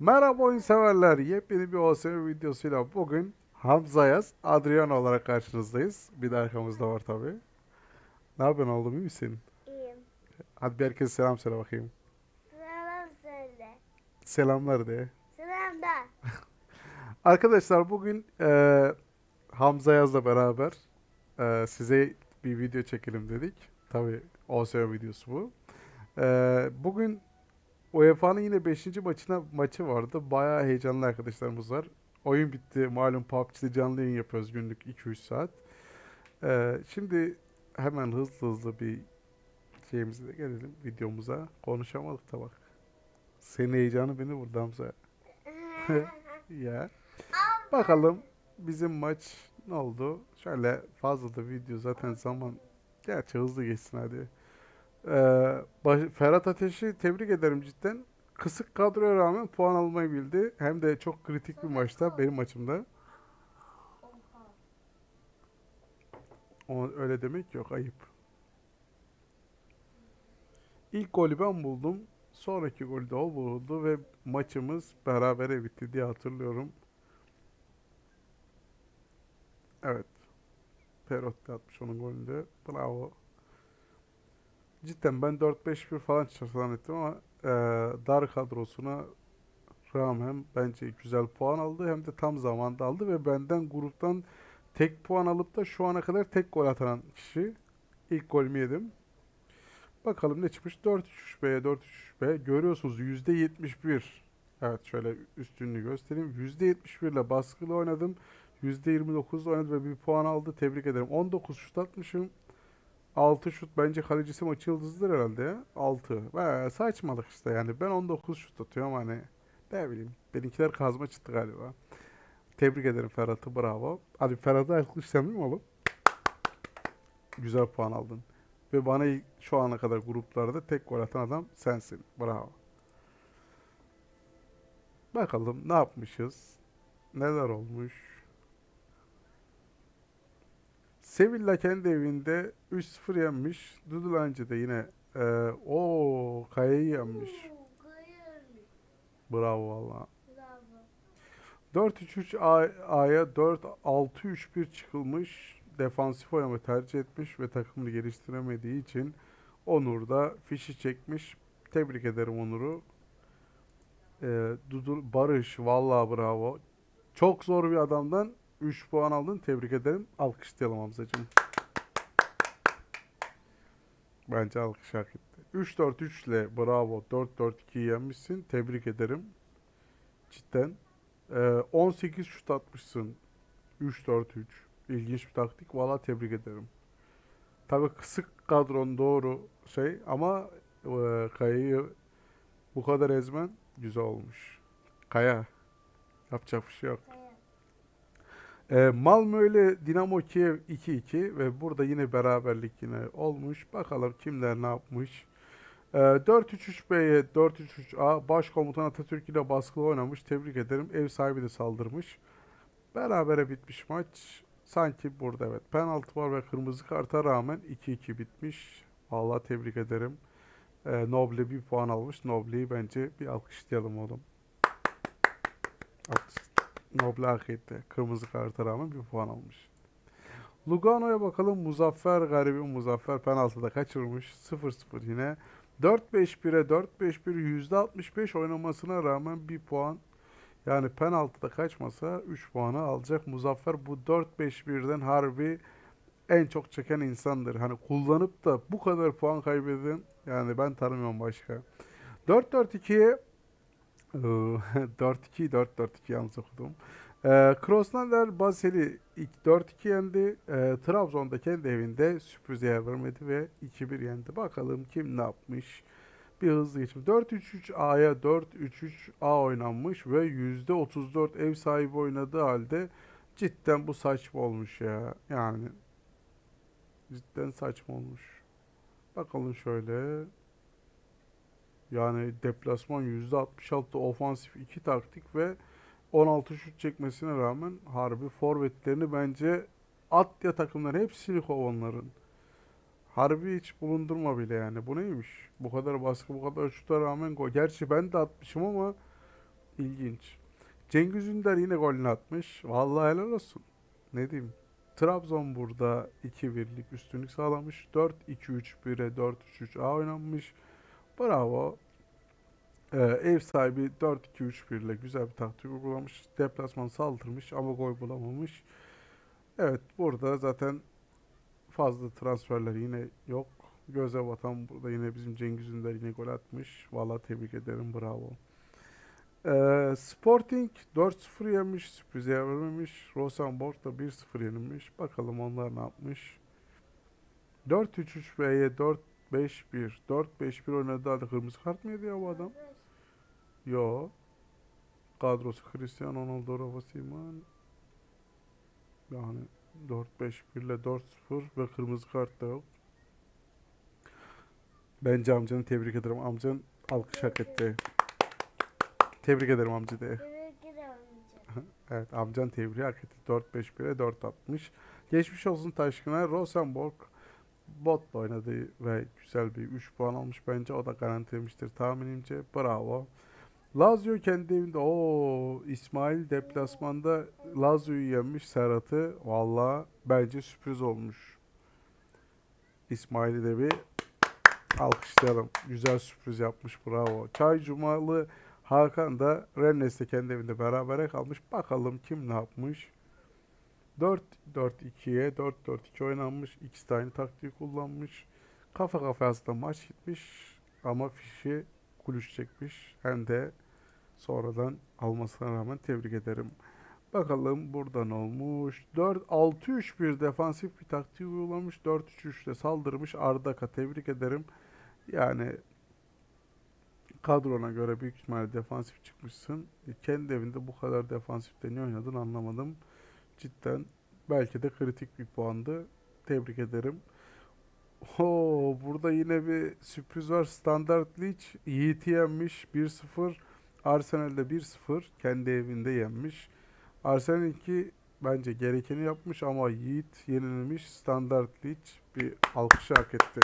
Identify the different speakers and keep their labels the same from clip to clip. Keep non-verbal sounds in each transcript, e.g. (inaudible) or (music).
Speaker 1: Merhaba oyun severler. Yepyeni bir OSM videosuyla bugün Hamza Yaz, Adrian olarak karşınızdayız. Bir de arkamızda var tabi. Ne yapıyorsun oğlum iyi misin?
Speaker 2: İyiyim.
Speaker 1: Hadi bir herkese selam söyle bakayım.
Speaker 2: Selam söyle.
Speaker 1: Selamlar de.
Speaker 2: Selam da. (laughs)
Speaker 1: Arkadaşlar bugün eee Hamza Yaz'la beraber eee, size bir video çekelim dedik. Tabi OSM videosu bu. Eee, bugün UEFA'nın yine 5. maçına maçı vardı. Bayağı heyecanlı arkadaşlarımız var. Oyun bitti. Malum PUBG'de canlı yayın yapıyoruz günlük 2-3 saat. Eee, şimdi hemen hızlı hızlı bir şeyimize de gelelim videomuza. Konuşamadık da bak. Senin heyecanı beni vurdu Hamza. (laughs) Ya. Bakalım bizim maç ne oldu? Şöyle fazla da video zaten zaman gerçi hızlı geçsin hadi. Ee, Ferhat Ateş'i tebrik ederim cidden. Kısık kadroya rağmen puan almayı bildi. Hem de çok kritik bir maçta benim maçımda. O, öyle demek yok ayıp. İlk golü ben buldum. Sonraki golü de o buldu ve maçımız berabere bitti diye hatırlıyorum. Evet. Perotti atmış onun golünde. Bravo. Cidden ben 4-5-1 falan çıkacak zannettim ama eee, dar kadrosuna rağmen bence güzel puan aldı. Hem de tam zamanda aldı ve benden gruptan tek puan alıp da şu ana kadar tek gol atan kişi. İlk golümü yedim. Bakalım ne çıkmış? 4-3-3B, 4-3-3B. Görüyorsunuz %71. Evet şöyle üstünlüğü göstereyim. %71 ile baskılı oynadım. %29 ile oynadı ve bir puan aldı. Tebrik ederim. 19 şut atmışım. 6 şut bence kalecisi maçı yıldızıdır herhalde ya. 6. Bayağı saçmalık işte yani. Ben 19 şut atıyorum hani. Ne bileyim. Benimkiler kazma çıktı galiba. Tebrik ederim Ferhat'ı. Bravo. Hadi Ferhat'ı alkışlayalım mı oğlum? Güzel puan aldın. Ve bana şu ana kadar gruplarda tek gol atan adam sensin. Bravo. Bakalım ne yapmışız? Neler olmuş? Sevilla kendi evinde 3-0 yenmiş. Dudulanca da yine e, o Kaya'yı yenmiş. Bravo valla. 4-3-3 A- A'ya 4-6-3-1 çıkılmış. Defansif oynamayı tercih etmiş ve takımını geliştiremediği için Onur da fişi çekmiş. Tebrik ederim Onur'u. Ee, Dudu Barış vallahi bravo. Çok zor bir adamdan 3 puan aldın. Tebrik ederim. Alkışlayalım Hamzacığım. Bence alkış hak etti. 3-4-3 ile bravo. 4-4-2'yi yenmişsin. Tebrik ederim. Cidden. Ee, 18 şut atmışsın. 3-4-3. İlginç bir taktik. Valla tebrik ederim. Tabii kısık kadron doğru şey ama e, Kaya'yı bu kadar ezmen güzel olmuş. Kaya. Yapacak bir şey yok. E, Malmö ile Dinamo Kiev 2-2 ve burada yine beraberlik yine olmuş. Bakalım kimler ne yapmış. E, 4-3-3B'ye 4-3-3A Başkomutan Atatürk ile baskılı oynamış. Tebrik ederim. Ev sahibi de saldırmış. Berabere bitmiş maç. Sanki burada evet. Penaltı var ve kırmızı karta rağmen 2-2 bitmiş. Vallahi tebrik ederim. E, Noble bir puan almış. Noble'yi bence bir alkışlayalım oğlum. Alkış. Noble hak etti. Kırmızı karta rağmen bir puan almış. Lugano'ya bakalım. Muzaffer garibi Muzaffer penaltıda kaçırmış. 0-0 yine. 4-5-1'e 4-5-1 %65 oynamasına rağmen bir puan. Yani penaltıda kaçmasa 3 puanı alacak. Muzaffer bu 4-5-1'den harbi en çok çeken insandır. Hani kullanıp da bu kadar puan kaybeden yani ben tanımıyorum başka. 4-4-2'ye 4-2 4-4-2 yalnız okudum. Ee, Krosnander Basel'i ilk 4-2 yendi. Ee, Trabzon'da kendi evinde sürpriz yer vermedi ve 2-1 yendi. Bakalım kim ne yapmış. Bir hızlı geçim. 4-3-3 A'ya 4-3-3 A oynanmış ve %34 ev sahibi oynadığı halde cidden bu saçma olmuş ya. Yani cidden saçma olmuş. Bakalım şöyle. Yani deplasman %66 ofansif 2 taktik ve 16 şut çekmesine rağmen harbi forvetlerini bence at ya takımların hepsini kov onların. Harbi hiç bulundurma bile yani. Bu neymiş? Bu kadar baskı, bu kadar şuta rağmen gol. Gerçi ben de atmışım ama İlginç. Cengiz Ünder yine golünü atmış. Vallahi helal olsun. Ne diyeyim. Trabzon burada 2-1'lik üstünlük sağlamış. 4-2-3-1'e 4-3-3-A oynanmış. Bravo. Ee, ev sahibi 4-2-3-1 ile güzel bir taktik uygulamış. Deplasman saldırmış ama gol bulamamış. Evet burada zaten fazla transferler yine yok. Göze batan burada yine bizim Cengiz Ünder yine gol atmış. Valla tebrik ederim bravo. Ee, Sporting 4-0 yemiş. Sürprize vermemiş. Rosenborg da 1-0 yenilmiş. Bakalım onlar ne yapmış. 4-3-3 ve'ye 4 5-1. 4-5-1 oynadı halde kırmızı kart mı yedi ya bu adam? Yo. Kadrosu Cristiano Ronaldo, Rafa Simon. Yani 4-5-1 ile 4-0 ve kırmızı kart da yok. Bence amcanı tebrik ederim. Amcan alkış hak etti. Tebrik ederim amca de. Evet amcan tebriği hak etti. 4-5-1'e 4-60. Geçmiş olsun Taşkın'a. Rosenborg botla oynadı ve güzel bir 3 puan almış bence. O da garantilemiştir tahminimce. Bravo. Lazio kendi evinde o İsmail deplasmanda Lazio'yu yenmiş Serhat'ı. Valla bence sürpriz olmuş. İsmail'i de bir alkışlayalım. Güzel sürpriz yapmış. Bravo. Çay Cumalı Hakan da Rennes'te kendi evinde berabere kalmış. Bakalım kim ne yapmış. 4-4-2'ye 4-4-2 oynanmış. İkisi de aynı taktiği kullanmış. Kafa kafaya aslında maç gitmiş. Ama fişi kuluş çekmiş. Hem de sonradan almasına rağmen tebrik ederim. Bakalım burada ne olmuş. 4-6-3-1 defansif bir taktiği uygulamış. 4-3-3'te saldırmış. Ardaka tebrik ederim. Yani kadrona göre büyük ihtimalle defansif çıkmışsın. E, Kendi evinde bu kadar defansifte niye oynadın anlamadım. Cidden belki de kritik bir puandı. Tebrik ederim. Oo, burada yine bir sürpriz var. Standard Liège Yiğit'i yenmiş 1-0. Arsenal'de 1-0 kendi evinde yenmiş. Arsenal 2 bence gerekeni yapmış ama Yiğit yenilmiş. Standard Liège bir alkış hak etti.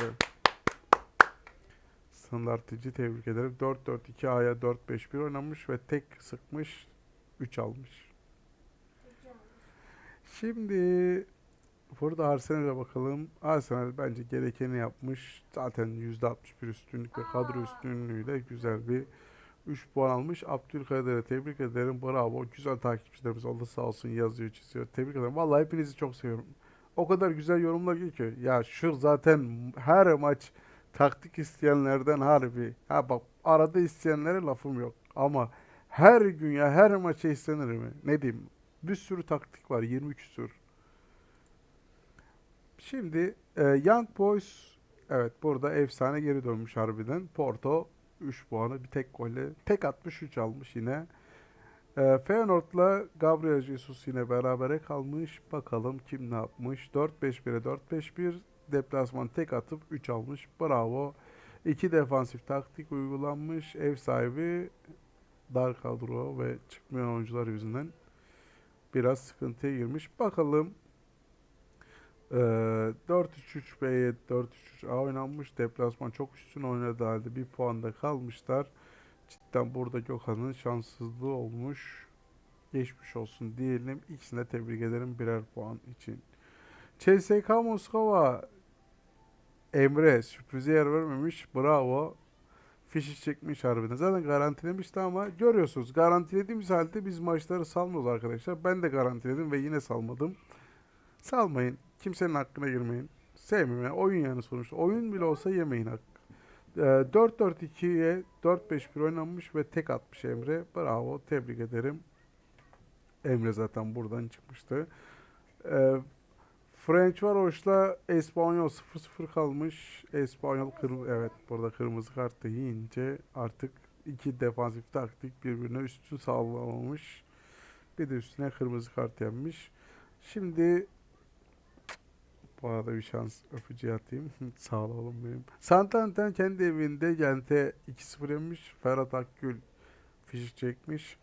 Speaker 1: Standartıcı tebrik ederim. 4-4-2 A'ya 4-5-1 oynamış ve tek sıkmış 3 almış. Şimdi burada Arsenal'e bakalım. Arsenal bence gerekeni yapmış. Zaten %61 üstünlük ve kadro üstünlüğüyle güzel bir 3 puan almış. Abdülkadir'e tebrik ederim. Bravo. Güzel takipçilerimiz oldu sağ olsun yazıyor çiziyor. Tebrik ederim. Vallahi hepinizi çok seviyorum. O kadar güzel yorumlar geliyor ki. Ya şu zaten her maç taktik isteyenlerden harbi. Ha bak arada isteyenlere lafım yok. Ama her gün ya her maça istenir mi? Ne diyeyim? Bir sürü taktik var. 20 küsür. Şimdi e, Young Boys evet burada efsane geri dönmüş harbiden. Porto 3 puanı bir tek golle tek atmış 3 almış yine. E, Feyenoord'la Gabriel Jesus yine berabere kalmış. Bakalım kim ne yapmış. 4-5-1'e 4-5-1 deplasman tek atıp 3 almış. Bravo. 2 defansif taktik uygulanmış. Ev sahibi dar kadro ve çıkmayan oyuncular yüzünden biraz sıkıntıya girmiş. Bakalım ee, 4-3-3B'ye 4-3-3A oynanmış. Deplasman çok üstün oynadığı halde bir puanda kalmışlar. Cidden burada Gökhan'ın şanssızlığı olmuş. Geçmiş olsun diyelim. İkisine de tebrik ederim birer puan için. CSK Moskova Emre sürprize yer vermemiş. Bravo. Fişi çekmiş harbiden. Zaten garantilemişti ama görüyorsunuz garantilediğimiz halde biz maçları salmıyoruz arkadaşlar. Ben de garantiledim ve yine salmadım. Salmayın. Kimsenin hakkına girmeyin. Sevmeyin. Oyun yani sonuçta. Oyun bile olsa yemeyin hak. Ee, 4-4-2'ye 4-5-1 oynanmış ve tek atmış Emre. Bravo. Tebrik ederim. Emre zaten buradan çıkmıştı. Ee, French Varoş'la Espanyol 0-0 kalmış. Espanyol kırm evet burada kırmızı kart da artık iki defansif taktik birbirine üstün sağlamamış. Bir de üstüne kırmızı kart yenmiş. Şimdi bu arada bir şans öpücüğü atayım. (laughs) Sağ ol oğlum benim. Santanten kendi evinde Gent'e 2-0 yenmiş. Ferhat Akgül fişi çekmiş.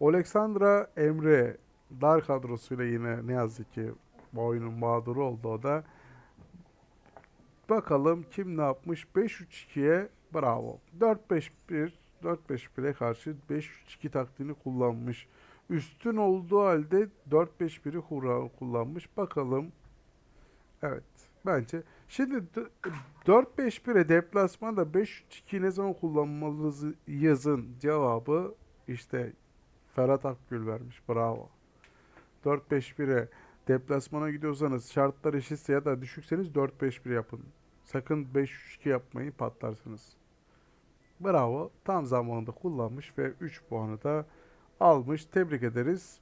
Speaker 1: Oleksandra Emre dar kadrosuyla yine ne yazık ki bu oyunun mağduru oldu o da. Bakalım kim ne yapmış? 5-3-2'ye bravo. 4-5-1 4-5-1'e karşı 5-3-2 taktiğini kullanmış. Üstün olduğu halde 4-5-1'i hurra kullanmış. Bakalım. Evet. Bence. Şimdi d- 4-5-1'e deplasmanda 5-3-2 ne zaman kullanmalıyız yazın cevabı işte Ferhat Akgül vermiş. Bravo. 4-5-1'e deplasmana gidiyorsanız şartlar eşitse ya da düşükseniz 4-5-1 yapın. Sakın 5-3-2 yapmayın patlarsınız. Bravo. Tam zamanında kullanmış ve 3 puanı da almış. Tebrik ederiz.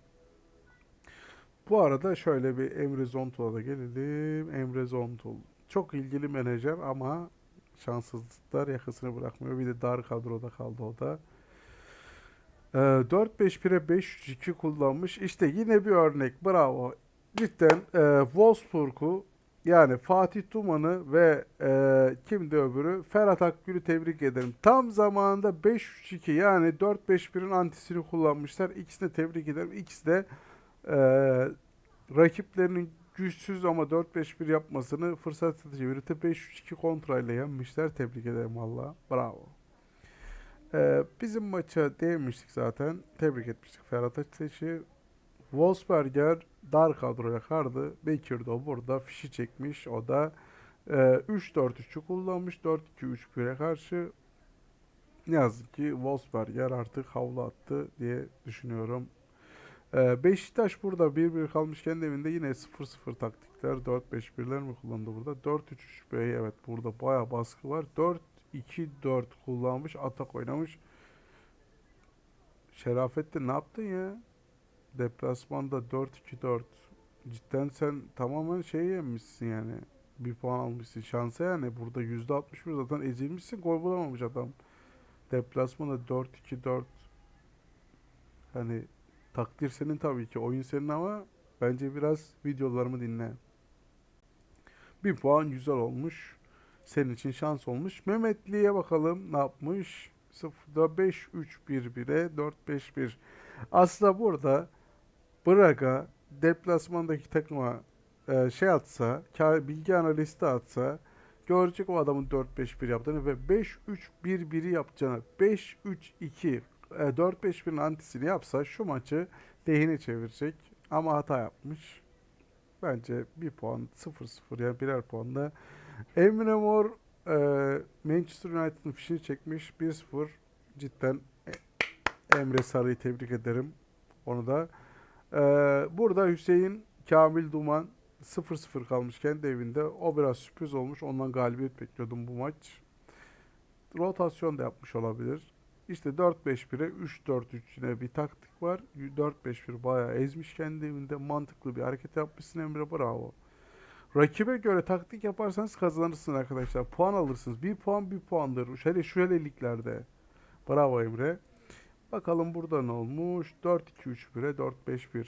Speaker 1: Bu arada şöyle bir Emre Zontul'a da gelelim. Emre Zontul. Çok ilgili menajer ama şanssızlıklar yakasını bırakmıyor. Bir de dar kadroda kaldı o da. Ee, 4-5-1'e 5-3-2 kullanmış. İşte yine bir örnek. Bravo. Cidden e, Wolfsburg'u yani Fatih Tuman'ı ve e, kimdi öbürü? Ferhat Akgül'ü tebrik ederim. Tam zamanında 5-3-2 yani 4-5-1'in antisini kullanmışlar. İkisini tebrik ederim. İkisi de e, rakiplerinin güçsüz ama 4-5-1 yapmasını fırsat çevirip 5-3-2 kontrayla yenmişler. Tebrik ederim valla. Bravo. Ee, bizim maça değinmiştik zaten. Tebrik etmiştik Ferhat Ateş'i. Wolfsberger dar kadroya kardı. Bekir de burada fişi çekmiş. O da e, 3-4-3'ü kullanmış. 4-2-3-1'e karşı ne yazık ki Wolfsberger artık havlu attı diye düşünüyorum. Ee, Beşiktaş burada 1-1 kalmışken evinde yine 0-0 taktikler 4-5-1'ler mi kullandı burada? 4-3-3-1 evet burada baya baskı var. 4-2-4 kullanmış atak oynamış. Şerafettin ne yaptın ya? Deplasmanda 4-2-4. Cidden sen tamamen şey yemişsin yani. Bir puan almışsın. Şansa yani. Burada %61 zaten ezilmişsin. Gol bulamamış adam. Deplasmanda 4-2-4. Hani takdir senin tabii ki. Oyun senin ama bence biraz videolarımı dinle. Bir puan güzel olmuş. Senin için şans olmuş. Mehmetli'ye bakalım ne yapmış. 0'da 5-3-1-1'e 4-5-1. Aslında burada Braga deplasmandaki takıma e, şey atsa, ka- bilgi analisti atsa görecek o adamın 4-5-1 yaptığını ve 5-3-1-1'i yapacağını 5-3-2 e, 4-5-1'in antisini yapsa şu maçı lehine çevirecek. Ama hata yapmış. Bence bir puan 0-0 yani birer puanla. Emre Mor e, Manchester United'ın fişini çekmiş 1-0. Cidden e- Emre Sarı'yı tebrik ederim. Onu da. E, burada Hüseyin Kamil Duman 0-0 kalmış kendi evinde. O biraz sürpriz olmuş. Ondan galibiyet bekliyordum bu maç. Rotasyon da yapmış olabilir. İşte 4-5-1'e 3-4-3 yine bir taktik var. 4-5-1 bayağı ezmiş kendi evinde. Mantıklı bir hareket yapmışsın Emre bravo. Rakibe göre taktik yaparsanız kazanırsınız arkadaşlar. Puan alırsınız. Bir puan bir puandır. Şöyle şu hele liglerde. Bravo Emre. Bakalım burada ne olmuş? 4-2-3-1'e 4-5-1.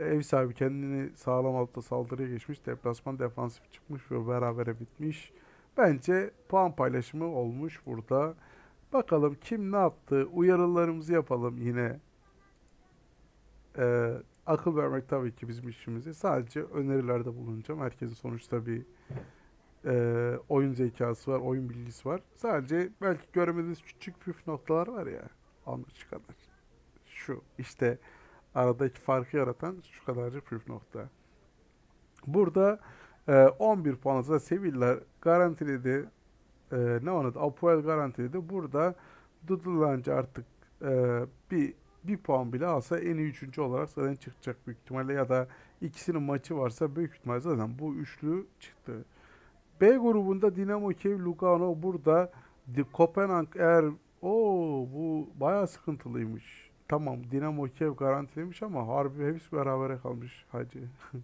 Speaker 1: Ev sahibi kendini sağlam altta saldırıya geçmiş. Deplasman defansif çıkmış ve berabere bitmiş. Bence puan paylaşımı olmuş burada. Bakalım kim ne yaptı? Uyarılarımızı yapalım yine. Ee, akıl vermek tabii ki bizim işimizi. Sadece önerilerde bulunacağım. Herkesin sonuçta bir e, oyun zekası var, oyun bilgisi var. Sadece belki göremediğiniz küçük püf noktalar var ya. Anlık şu. Şu işte aradaki farkı yaratan şu kadarcık püf nokta. Burada e, 11 puanı da Sevilla garantiledi. E, ne onu da Apoel garantiledi. Burada Dudulanca artık e, bir bir puan bile alsa en iyi üçüncü olarak zaten çıkacak büyük ihtimalle ya da ikisinin maçı varsa büyük ihtimalle zaten bu üçlü çıktı. B grubunda Dinamo Kiev, Lugano burada Kopenhag eğer o bu bayağı sıkıntılıymış. Tamam Dinamo Kiev garantiliymiş ama harbi hepsi berabere kalmış hacı. (laughs)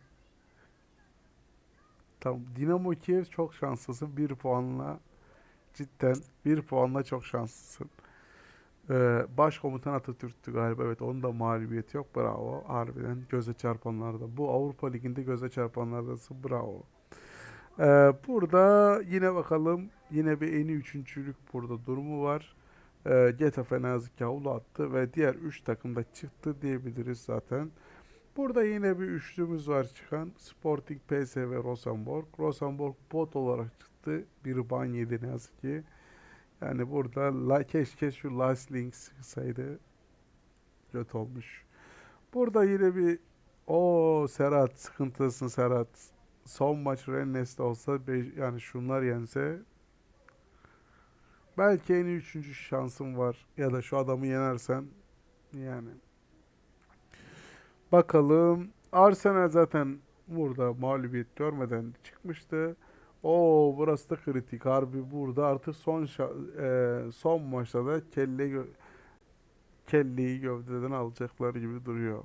Speaker 1: Tamam Dinamo Kiev çok şanslısın bir puanla cidden bir puanla çok şanslısın. Ee, başkomutan Atatürk'tü galiba. Evet onun da mağlubiyeti yok. Bravo. Harbiden göze çarpanlarda. Bu Avrupa Ligi'nde göze çarpanlardasın. Bravo. Ee, burada yine bakalım. Yine bir en iyi üçüncülük burada durumu var. Ee, Getafe ki havlu attı ve diğer üç takım da çıktı diyebiliriz zaten. Burada yine bir üçlümüz var çıkan. Sporting PSV Rosenborg. Rosenborg bot olarak çıktı. Bir ban yedi ne yazık ki. Yani burada la, keşke şu Last Link sıksaydı. Kötü olmuş. Burada yine bir o Serhat sıkıntılısın Serhat. Son maç Rennes'te olsa yani şunlar yense belki en iyi üçüncü şansın var. Ya da şu adamı yenersen yani. Bakalım. Arsenal zaten burada mağlubiyet görmeden çıkmıştı. O burası da kritik. Harbi burada artık son e, son maçta da kelle gö- kelleyi gövdeden alacaklar gibi duruyor.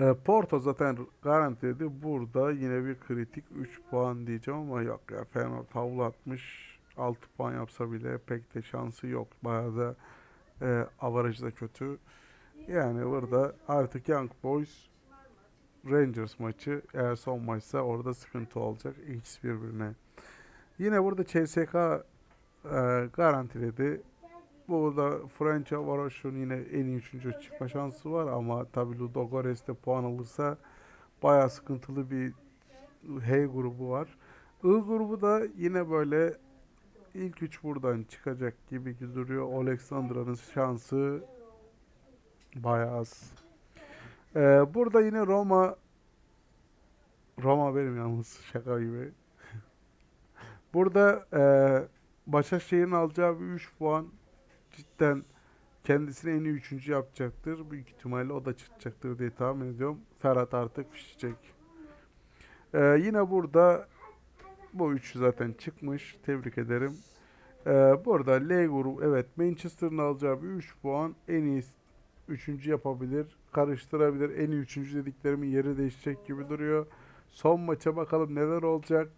Speaker 1: E, Porto zaten garantiledi. Burada yine bir kritik 3 puan diyeceğim ama yok ya Feyenoord havlu atmış. 6 puan yapsa bile pek de şansı yok. Bayağı da e, avarajı da kötü. Yani burada artık Young Boys Rangers maçı eğer son maçsa orada sıkıntı olacak ikisi birbirine. Yine burada CSK e, garantiledi. Burada French Varoş'un yine en iyi üçüncü çıkma şansı var ama tabii Ludogorets de puan alırsa bayağı sıkıntılı bir H grubu var. I grubu da yine böyle ilk üç buradan çıkacak gibi duruyor. Alexandra'nın şansı bayağı az. Ee, burada yine Roma Roma benim yalnız şaka gibi. (laughs) Burada e, Başakşehir'in alacağı bir 3 puan cidden kendisini en iyi üçüncü yapacaktır. Büyük ihtimalle o da çıkacaktır diye tahmin ediyorum. Ferhat artık pişecek. Ee, yine burada bu üçü zaten çıkmış. Tebrik ederim. Ee, burada L grubu evet Manchester'ın alacağı bir 3 puan en iyi üçüncü yapabilir. Karıştırabilir. En iyi üçüncü dediklerimin yeri değişecek gibi duruyor. Son maça bakalım neler olacak.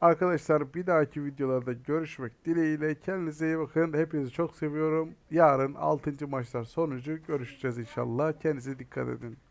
Speaker 1: Arkadaşlar bir dahaki videolarda görüşmek dileğiyle. Kendinize iyi bakın. Hepinizi çok seviyorum. Yarın 6. maçlar sonucu görüşeceğiz inşallah. Kendinize dikkat edin.